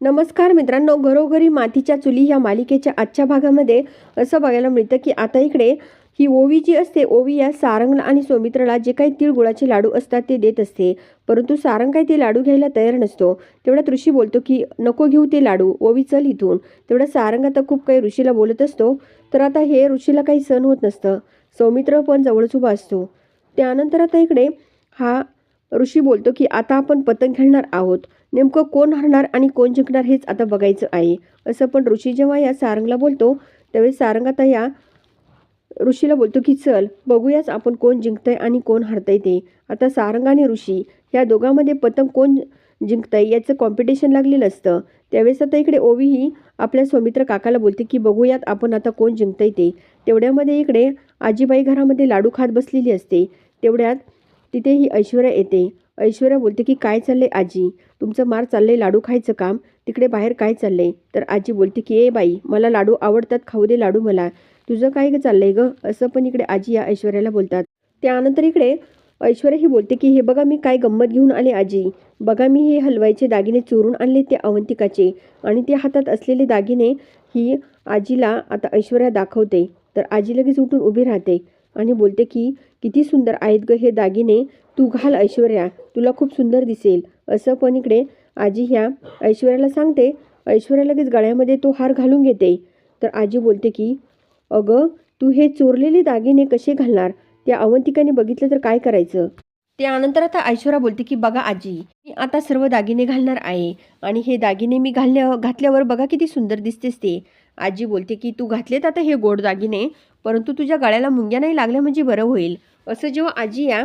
नमस्कार मित्रांनो घरोघरी मातीच्या चुली ह्या मालिकेच्या आजच्या भागामध्ये असं बघायला मिळतं की आता इकडे ही ओवी जी असते ओवी या सारंगला आणि सौमित्राला जे काही तिळगुळाचे लाडू असतात ते देत असते. परंतु सारंग काही ते लाडू घ्यायला तयार नसतो. तेवढ्यात ऋषी बोलतो की नको घेऊ ते लाडू ओवी चल इथून. तेवढा सारंग आता खूप काही ऋषीला बोलत असतो. तर आता हे ऋषीला काही सण होत नसतं. सौमित्र पण जवळच उभा असतो. त्यानंतर आता इकडे हा ऋषी बोलतो की आता आपण पतंग खेळणार आहोत. नेमकं कोण हरणार आणि कोण जिंकणार हेच आता बघायचं आहे. असं पण ऋषी जेव्हा या सारंगला बोलतो त्यावेळेस सारंग आता या ऋषीला बोलतो की चल बघूयाच आपण कोण जिंकतंय आणि कोण हरतंय ते. आता सारंग आणि ऋषी या दोघांमध्ये पतंग कोण जिंकतंय याचं कॉम्पिटिशन लागलेलं असतं. त्यावेळेस आता इकडे ओवी ही आपल्या सौमित्र काकाला बोलते की बघूयात आपण आता कोण जिंकतंय ते. तेवढ्यामध्ये इकडे आजीबाई घरामध्ये लाडू खात बसलेली असते. तेवढ्यात तिथे ही ऐश्वर्या येते. ऐश्वर्या बोलते की काय चालले आजी? तुमचं मार चाललंय लाडू खायचं काम? तिकडे बाहेर काय चाललंय? तर आजी बोलते की ए बाई मला लाडू आवडतात खाऊ दे लाडू मला. तुझं काय चाललंय ग? असं पण इकडे आजी या ऐश्वर्याला बोलतात. त्यानंतर इकडे ऐश्वर्या ही बोलते की हे बघा मी काय गंमत घेऊन आले आजी. बघा मी हे हलवायचे दागिने चोरून आणले ते अवंतिकाचे आणि ते हातात असलेले दागिने ही आजीला आता ऐश्वर्या दाखवते. तर आजी लगेच उठून उभी राहते आणि बोलते की किती सुंदर आहेत ग हे दागिने. तू घाल ऐश्वर्या तुला खूप सुंदर दिसेल. असं पण इकडे आजी ह्या ऐश्वर्याला सांगते. ऐश्वर्या लगेच गळ्यामध्ये तो हार घालून घेते. तर आजी बोलते की अगं तू हे चोरलेले दागिने कसे घालणार? त्या अवंतिकाने बघितलं तर काय करायचं? त्यानंतर आता ऐश्वर्या बोलते की बघा आजी मी आता सर्व दागिने घालणार आहे. आणि हे दागिने मी घालल्या घातल्यावर बघा किती सुंदर दिसतेस ते. आजी बोलते की तू घातलेत आता हे गोड दागिने? परंतु तुझ्या गळ्याला मुंग्या नाही लागल्या म्हणजे बरं होईल. असं जेव्हा आजी या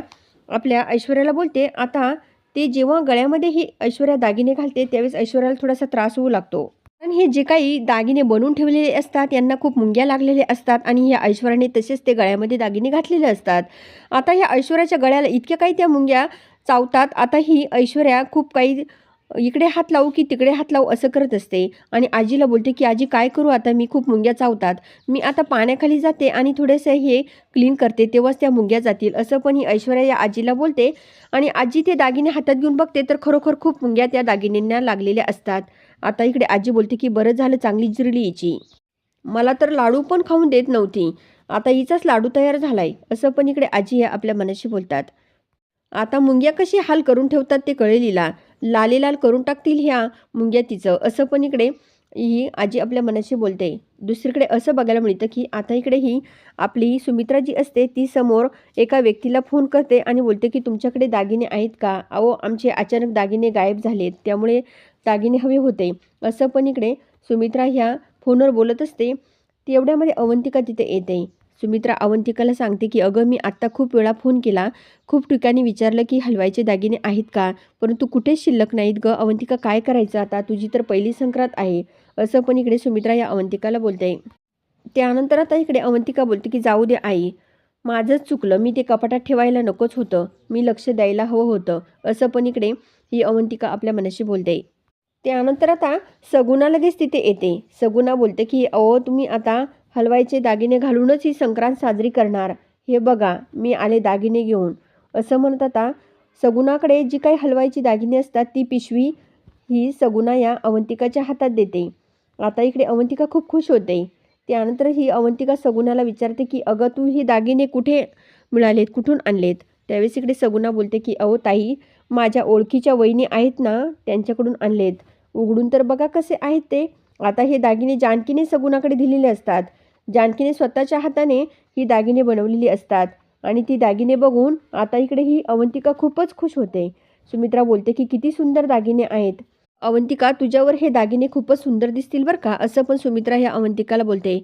आपल्या ऐश्वर्याला बोलते आता ते जेव्हा गळ्यामध्ये ही ऐश्वर्या दागिने घालते त्यावेळेस ऐश्वर्याला थोडासा त्रास होऊ लागतो. कारण हे जे काही दागिने बनवून ठेवलेले असतात यांना खूप मुंग्या लागलेले असतात आणि या ऐश्वर्याने तसेच ते गळ्यामध्ये दागिने घातलेले असतात. आता या ऐश्वर्याच्या गळ्याला इतक्या काही त्या मुंग्या चावतात आता ही ऐश्वर्या खूप काही इकडे हात लावू की तिकडे हात लावू असं करत असते. आणि आजीला बोलते की आजी काय करू आता? मी खूप मुंग्या चावतात. मी आता पाण्याखाली जाते आणि थोडेसे हे क्लीन करते. तेव्हाच त्या मुंग्या जातील. असं पण ही ऐश्वर्या या आजीला बोलते. आणि आजी ते दागिने हातात घेऊन बघते तर खरोखर खूप मुंग्या त्या दागिन्यांना लागलेल्या असतात. आता इकडे आजी बोलते की बरं झालं चांगली जिरली हिची. मला तर लाडू पण खाऊन देत नव्हती. आता हिचाच लाडू तयार झालाय. असं पण इकडे आजी या आपल्या मनाशी बोलतात. आता मुंग्या कशी हाल करून ठेवतात ते कळेलीला लालेलाल लाले लाल करून टाकतील ह्या मुंग्या तिचं असं पण इकडे ही आजी आपल्या मनाशी बोलते. दुसरीकडे असं बघायला मिळतं की आता इकडे ही आपली सुमित्रा जी असते ती समोर एका व्यक्तीला फोन करते आणि बोलते की तुमच्याकडे दागिने आहेत का? अहो आमचे अचानक दागिने गायब झालेत त्यामुळे दागिने हवे होते. असं पण इकडे सुमित्रा ह्या फोनवर बोलत असते. तेवढ्यामध्ये अवंतिका तिथे येते. सुमित्रा अवंतिकाला सांगते की अगं मी आत्ता खूप वेळा फोन केला. खूप ठिकाणी विचारलं की हलवायचे दागिने आहेत का? परंतु कुठेच शिल्लक नाहीत ग. अवंतिका काय करायचं आता? तुझी तर पहिली संक्रांत आहे. असं पण इकडे सुमित्रा या अवंतिकाला बोलते. त्यानंतर आता इकडे अवंतिका बोलते की जाऊ दे आई. माझंच चुकलं. मी ते कपाटात ठेवायला नकोच होतं. मी लक्ष द्यायला हवं होतं. असं पण इकडे ही अवंतिका आपल्या मनाशी बोलते. त्यानंतर आता सगुना लगेच तिथे येते. सगुना बोलते की अहो तुम्ही आता हलवायचे दागिने घालूनच ही संक्रांत साजरी करणार. हे बघा मी आले दागिने घेऊन. असं म्हणत आता सगुणाकडे जी काही हलवायची दागिने असतात ती पिशवी ही सगुना या अवंतिकाच्या हातात देते. आता इकडे अवंतिका खूप खुश होते. त्यानंतर ही अवंतिका सगुणाला विचारते की अगं तू ही दागिने कुठे मिळालेत? कुठून आणलेत? त्यावेळेस इकडे सगुणा बोलते की अहो ताई माझ्या ओळखीच्या वहिनी आहेत ना त्यांच्याकडून आणलेत. उघडून तर बघा कसे आहेत ते. आता हे दागिने जानकीने सगुणाकडे दिलेले असतात. जानकीने स्वतःच्या हाताने ही दागिने बनवलेली असतात. आणि ती दागिने बघून आता इकडे ही अवंतिका खूपच खुश होते. सुमित्रा बोलते की किती सुंदर दागिने आहेत. अवंतिका तुझ्यावर हे दागिने खूपच सुंदर दिसतील बरं का? असं पण सुमित्रा ह्या अवंतिकाला बोलते.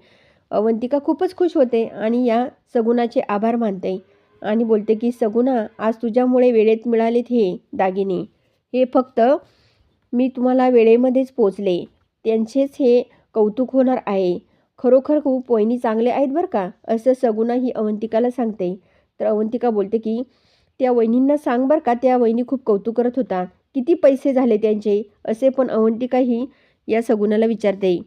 अवंतिका खूपच खुश होते आणि या सगुणाचे आभार मानते आणि बोलते की सगुणा आज तुझ्यामुळे वेळेत मिळालेत हे दागिने. हे फक्त मी तुम्हाला वेळेमध्येच पोचले. त्यांचेच हे कौतुक होणार आहे. खरोखर खूप वहिनी चांगले आहेत बरं का? असं सगुणा ही अवंतिकाला सांगते. तर अवंतिका बोलते की त्या वहिनींना सांग बरं का त्या वहिनी खूप कौतुक करत होता. किती पैसे झाले त्यांचे? असे पण अवंतिका ही या सगुणाला विचारते.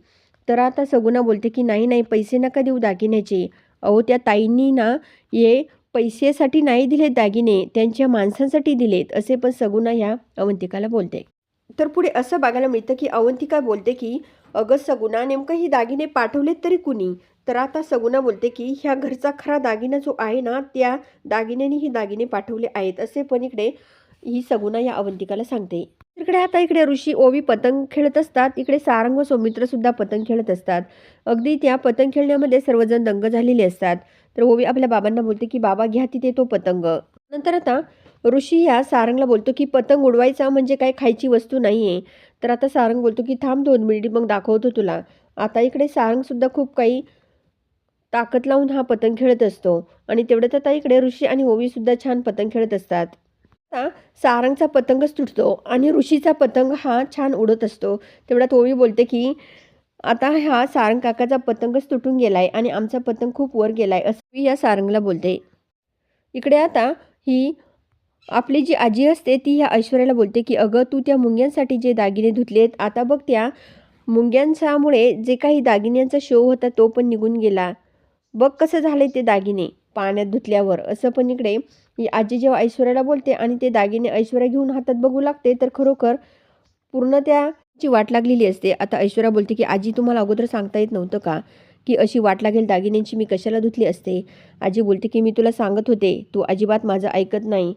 तर आता सगुणा बोलते की नाही नाही पैसे नका देऊ दागिन्याचे. अहो त्या ताईंनी ना हे पैसेसाठी नाही दिलेत दागिने त्यांच्या माणसांसाठी दिलेत. असे पण सगुणा ह्या अवंतिकाला बोलते. तर पुढे असं बघायला मिळतं की अवंतिका बोलते की अगं सगुणा नेमकं ही दागिने पाठवलेत तरी कुणी तर आता सगुणा बोलते की ह्या घरचा खरा दागिना जो आहे ना त्या दागिन्याने ही दागिने पाठवले आहेत. असे पण इकडे ही सगुणा या अवंतिकाला सांगते. इकडे आता इकडे ऋषी ओवी पतंग खेळत असतात. इकडे सारंग व सौमित्र सुद्धा पतंग खेळत असतात. अगदी त्या पतंग खेळण्यामध्ये सर्वजण दंग झालेले असतात. तर ओवी आपल्या बाबांना बोलते की बाबा घ्या तिथे तो पतंग. नंतर आता ऋषी या सारंगला बोलतो की पतंग उडवायचा म्हणजे काय खायची वस्तू नाही आहे तर आता सारंग बोलतो की थांब दोन मिनिट मग दाखवतो तुला. आता इकडे सारंगसुद्धा खूप काही ताकद लावून हा पतंग खेळत असतो. आणि तेवढ्यात आता इकडे ऋषी आणि ओवीसुद्धा छान पतंग खेळत असतात. आता सारंगचा पतंगच तुटतो आणि ऋषीचा पतंग हा छान उडत असतो. तेवढ्यात ओवी बोलते की आता हा सारंग काकाचा पतंगच तुटून गेलाय आणि आमचा पतंग खूप वर गेलाय असं या सारंगला बोलते. इकडे आता ही आपली जी आजी असते ती ह्या ऐश्वर्याला बोलते की अगं तू त्या मुंग्यांसाठी जे दागिने धुतलेत आता बघ त्या मुंग्यांच्यामुळे जे काही दागिन्यांचा शो होता तो पण निघून गेला. बघ कसं झाले ते दागिने पाण्यात धुतल्यावर. असं पण इकडे आजी जेव्हा ऐश्वर्याला बोलते आणि ते दागिने ऐश्वर्या घेऊन हातात बघू लागते तर खरोखर पूर्ण त्याची वाट लागलेली असते. आता ऐश्वर्या बोलते की आजी तुम्हाला अगोदर सांगता येत नव्हतं का की अशी वाट लागेल दागिन्यांची? मी कशाला धुतली असते? आजी बोलते की मी तुला सांगत होते. तू अजिबात माझं ऐकत नाही.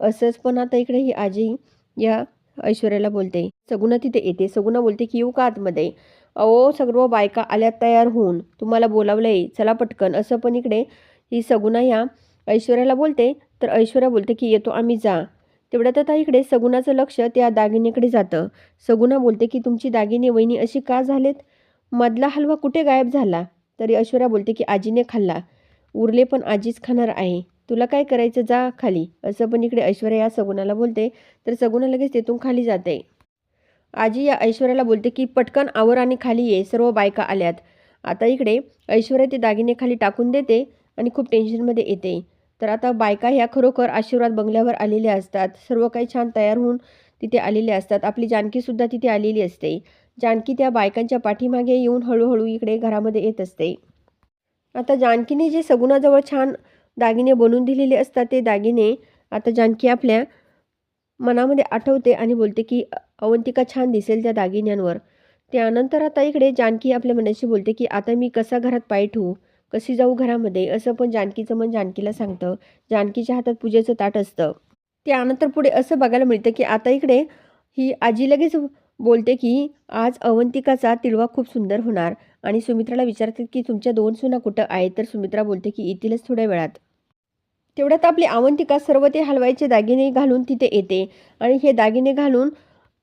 असंच पण आता इकडे ही आजी या ऐश्वर्याला बोलते सगुणा तिथे येते. सगुणा बोलते की येऊ का आतमध्ये? अहो सर्व बायका आल्यात तयार होऊन. तुम्हाला बोलावलंय. चला पटकन. असं पण इकडे ही सगुणा या ऐश्वर्याला बोलते. तर ऐश्वर्या बोलते की येतो आम्ही जा. तेवढ्यात आता इकडे सगुणाचं लक्ष त्या दागिन्याकडे जातं. सगुणा बोलते की तुमची दागिने वहिनी अशी का झालेत? मधला हलवा कुठे गायब झाला? तरी ऐश्वर्या बोलते की आजीने खाल्ला. उरले पण आजीच खाणार आहे. तुला काय करायचं? जा खाली. असं पण इकडे ऐश्वर्या या सगुणाला बोलते. तर सगुणा लगेच तेथून खाली जाते. आजी या ऐश्वर्याला बोलते की पटकन आवर आणि खाली ये. सर्व बायका आल्यात. आता इकडे ऐश्वर्या ते दागिने खाली टाकून देते आणि खूप टेन्शनमध्ये येते. तर आता बायका ह्या खरोखर आशीर्वाद बंगल्यावर आलेल्या असतात. सर्व काही छान तयार होऊन तिथे आलेले असतात. आपली जानकीसुद्धा तिथे आलेली असते. जानकी त्या बायकांच्या पाठीमागे येऊन हळूहळू इकडे घरामध्ये येत असते. आता जानकीने जे सगुणाजवळ छान दागिने बनवून दिलेले असतात ते दागिने आता जानकी आपल्या मनामध्ये आठवते आणि बोलते की अवंतिका छान दिसेल त्या दागिन्यांवर. त्यानंतर आता इकडे जानकी आपल्या मनाशी बोलते की आता मी कसा घरात पाय ठेवू? कशी जाऊ घरामध्ये? असं पण जानकीचं मन जानकीला सांगतं. जानकीच्या हातात पूजेचं ताट असतं. त्यानंतर पुढे असं बघायला मिळतं की आता इकडे ही आजी लगेच बोलते की आज अवंतिकाचा तिळवा खूप सुंदर होणार. आणि सुमित्राला विचारते की तुमच्या दोन सुना कुठं आहेत? तर सुमित्रा बोलते की येतीलच थोड्या वेळात. तेवढ्यात आपली अवंतिका सर्व ते हलवायचे दागिने घालून तिथे येते. आणि हे दागिने घालून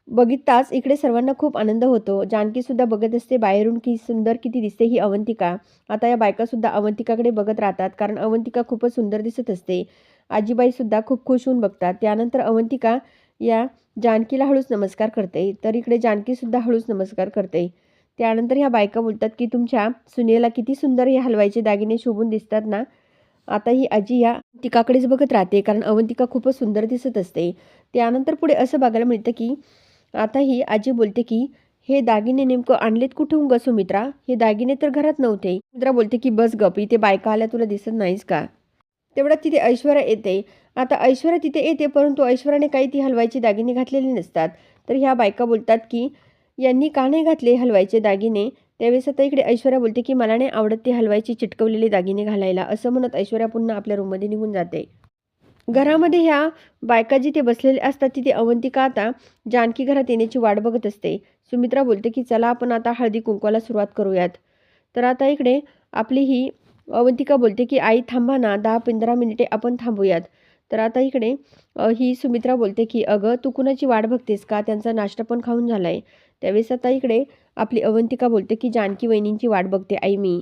बघितताच इकडे सर्वांना खूप आनंद होतो. जानकीसुद्धा बघत असते बाहेरून की सुंदर किती दिसते ही अवंतिका. आता या बायकासुद्धा अवंतिकाकडे बघत राहतात कारण अवंतिका खूपच सुंदर दिसत असते. आजीबाईसुद्धा खूप खुश होऊन बघतात. त्यानंतर अवंतिका या जानकीला हळूच नमस्कार करते. तर इकडे जानकीसुद्धा हळूच नमस्कार करते. त्यानंतर ह्या बायका बोलतात की तुमच्या सुनेला किती सुंदर हे हलवायचे दागिने शोभून दिसतात ना? आता ही आजी या तिकाकडेच बघत राहते कारण अवंतिका खूपच सुंदर दिसत असते. त्यानंतर पुढे असं बघायला मिळतं की आता ही आजी बोलते की हे दागिने नेमकं आणलेत कुठून ग सुमित्रा? हे दागिने तर घरात नव्हते. सुमित्रा बोलते की बस गप इथे बायका आल्या तुला दिसत नाहीस का? तेवढ्यात तिथे ऐश्वर्या येते. आता ऐश्वर्या तिथे येते परंतु ऐश्वर्याने काही ती हलवायचे दागिने घातलेले नसतात. तर ह्या बायका बोलतात की यांनी का नाही घातले हलवायचे दागिने? त्यावेळेस आता इकडे ऐश्वर्या बोलते की मला नाही आवडत ती हलवायची चिटकवलेले दागिने घालायला असं म्हणत ऐश्वर्या पुन्हा आपल्या रूममध्ये निघून जाते. घरामध्ये ह्या बायका जिथे बसलेले असतात तिथे अवंतिका आता जानकी घरात येण्याची वाट बघत असते. सुमित्रा बोलते की चला आपण आता हळदी कुंकवाला सुरुवात करूयात. तर आता इकडे आपली ही अवंतिका बोलते की आई थांबा ना दहा पंधरा मिनिटे आपण थांबूयात. तर आता इकडे ही सुमित्रा बोलते की अगं तू कुणाची वाट बघतेस का? त्यांचा नाश्ता पण खाऊन झाला आहे त्यावेळेस आता इकडे आपली अवंतिका बोलते की जानकी वहिनींची वाट बघते आई मी.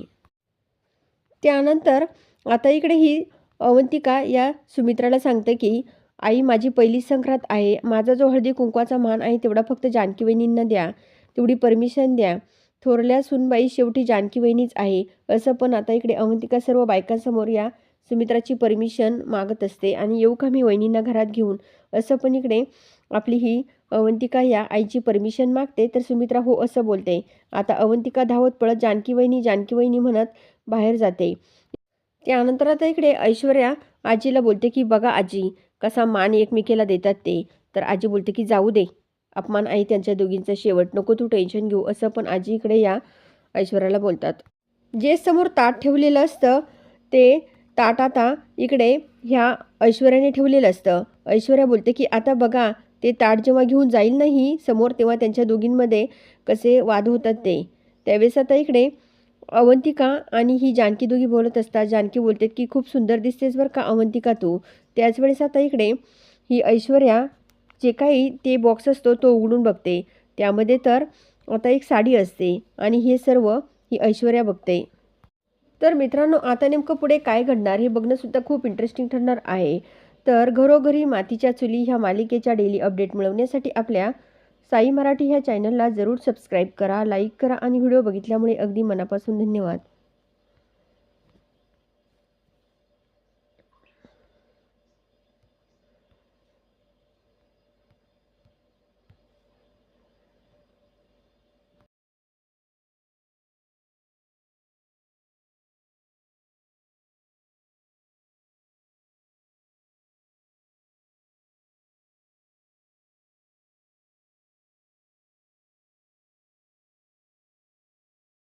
त्यानंतर आता इकडे ही अवंतिका या सुमित्राला सांगते की आई माझी पहिली संक्रांत आहे. माझा जो हळदी कुंकवाचा मान आहे तेवढा फक्त जानकी वहिनींना द्या. तेवढी परमिशन द्या. थोरल्या सुनबाई शेवटी जानकी वहिनीच आहे. असं पण आता इकडे अवंतिका सर्व बायकांसमोर या सुमित्राची परमिशन मागत असते आणि येऊ का मी वहिनींना घरात घेऊन? असं पण इकडे आपली ही अवंतिका या आईची परमिशन मागते तर सुमित्रा हो असं बोलते. आता अवंतिका धावत पळत जानकी वहिनी जानकी वहिनी म्हणत बाहेर जाते. त्यानंतर आता इकडे ऐश्वर्या आजीला बोलते की बघा आजी कसा मान एकमेकीला देतात ते. तर आजी बोलते की जाऊ दे. अपमान आई त्यांच्या दोघींचा. शेवट नको तू टेन्शन घेऊ. असं पण आजी इकडे या ऐश्वर्याला बोलतात. जे समोर ताट ठेवलेलं असतं ते ताट आता इकडे ह्या ऐश्वर्याने ठेवलेलं असतं. ऐश्वर्या बोलते की आता बघा ते ताट जेव्हा घेऊन जाईल नाही समोर तेव्हा त्यांच्या दोघींमध्ये कसे वाद होतात ते. त्यावेळेस आता इकडे अवंतिका आणि ही जानकी दोघी बोलत असतात. जानकी बोलतात की खूप सुंदर दिसतेस बरं का अवंतिका तू. त्याच वेळेस आता इकडे ही ऐश्वर्या जे काही ते बॉक्स असतो तो उघडून बघते. त्यामध्ये तर आता एक साडी असते आणि हे सर्व ही ऐश्वर्या बघते. तर मित्रांनो आता नेमकं पुढे काय घडणार हे बघणंसुद्धा खूप इंटरेस्टिंग ठरणार आहे. तर घरोघरी मातीच्या चुली ह्या मालिकेच्या डेली अपडेट मिळवण्यासाठी आपल्या साई मराठी ह्या चॅनलला जरूर सबस्क्राईब करा लाईक करा आणि व्हिडिओ बघितल्यामुळे अगदी मनापासून धन्यवाद.